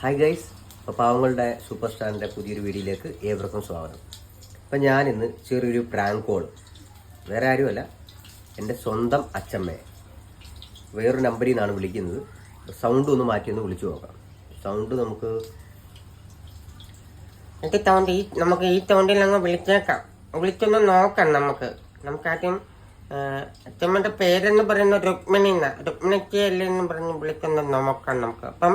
Hi guys അപ്പോൾ പാവങ്ങളുടെ super സ്റ്റാറിന്റെ പുതിയൊരു വീഡിയോയിലേക്ക് ഏവർക്കും സ്വാഗതം. അപ്പം ഞാനിന്ന് ചെറിയൊരു പ്രാങ്ക് കോൾ വേറെ ആരുമല്ല എന്റെ സ്വന്തം അച്ഛമ്മയെ. വേറൊരു നമ്പറിൽ നിന്നാണ് വിളിക്കുന്നത്. സൗണ്ട് ഒന്ന് മാറ്റി ഒന്ന് വിളിച്ചു നോക്കാം. സൗണ്ട് നമുക്ക് എനിക്ക് തോണ്ടി ഈ നമുക്ക് ഈ തോണ്ടിൽ അങ്ങ് വിളിച്ചേക്കാം. വിളിച്ചൊന്ന് നോക്കാം നമുക്ക്. നമുക്കാദ്യം ആ, അച്ഛമ്മയുടെ പേരെന്ന് പറയുന്ന രുക്മിണി എന്നാ. രുക്മിണിക്ക് അല്ലേ എന്ന് പറഞ്ഞ് വിളിക്കുന്ന നോക്കാം നമുക്ക്. അപ്പം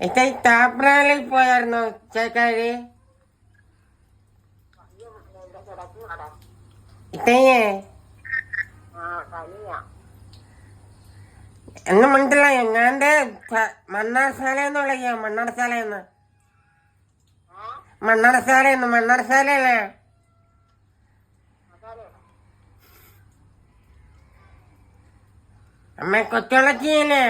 ഇത്ത താപ്രാളിൽ പോയായിരുന്നോ ചേക്കാര് ഇത്തയ്യേ എന്ന് മനസ്സിലായോ ഞാന്റെ മണ്ണാർശാലയെന്ന് വിളിക്കാം മണ്ണാർശാലയെന്ന്. മണ്ണാർശാലയെന്ന് മണ്ണാർശാലയല്ലേ? അമ്മ കൊച്ചുളച്ചിയല്ലേ?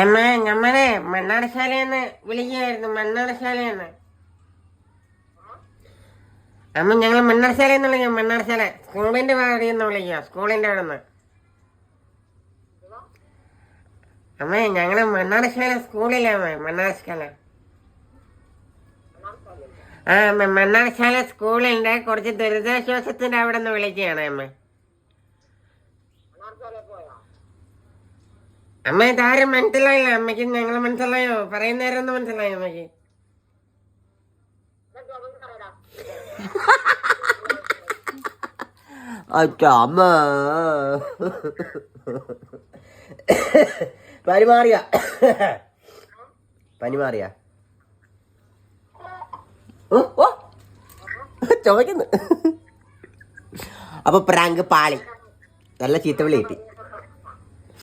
അമ്മ ഞമ്മനെ മണ്ണാർശാലയെന്ന് വിളിക്കുകയായിരുന്നു മണ്ണാർശാലയെന്ന്. അമ്മ ഞങ്ങൾ മണ്ണാർശാലയെന്ന് വിളിക്കാം മണ്ണാടശാല സ്കൂളിന്റെ വാടിയെന്ന് വിളിക്കുക സ്കൂളിന്റെ അവിടെ നിന്ന് അമ്മ ഞങ്ങൾ മണ്ണാടശാല സ്കൂളിലമ്മ മണ്ണാടശാല ആ അമ്മ മണ്ണാർശാല സ്കൂളിന്റെ കുറച്ച് ദുരിതാശ്വാസത്തിന്റെ അവിടെ നിന്ന് വിളിക്കുകയാണ് അമ്മ. അമ്മ ഇതാരും മനസ്സിലായില്ല. അമ്മയ്ക്ക് ഞങ്ങൾ മനസ്സിലായോ? പറയുന്നേരൊന്ന് മനസ്സിലായോ അമ്മയ്ക്ക്? അമ്മ. പനി മാറിയ? പനി മാറിയ? ചോദിക്കുന്നു. അപ്പൊ പ്രാങ്ക് പാളി. നല്ല ചീത്ത വിളി കിട്ടി.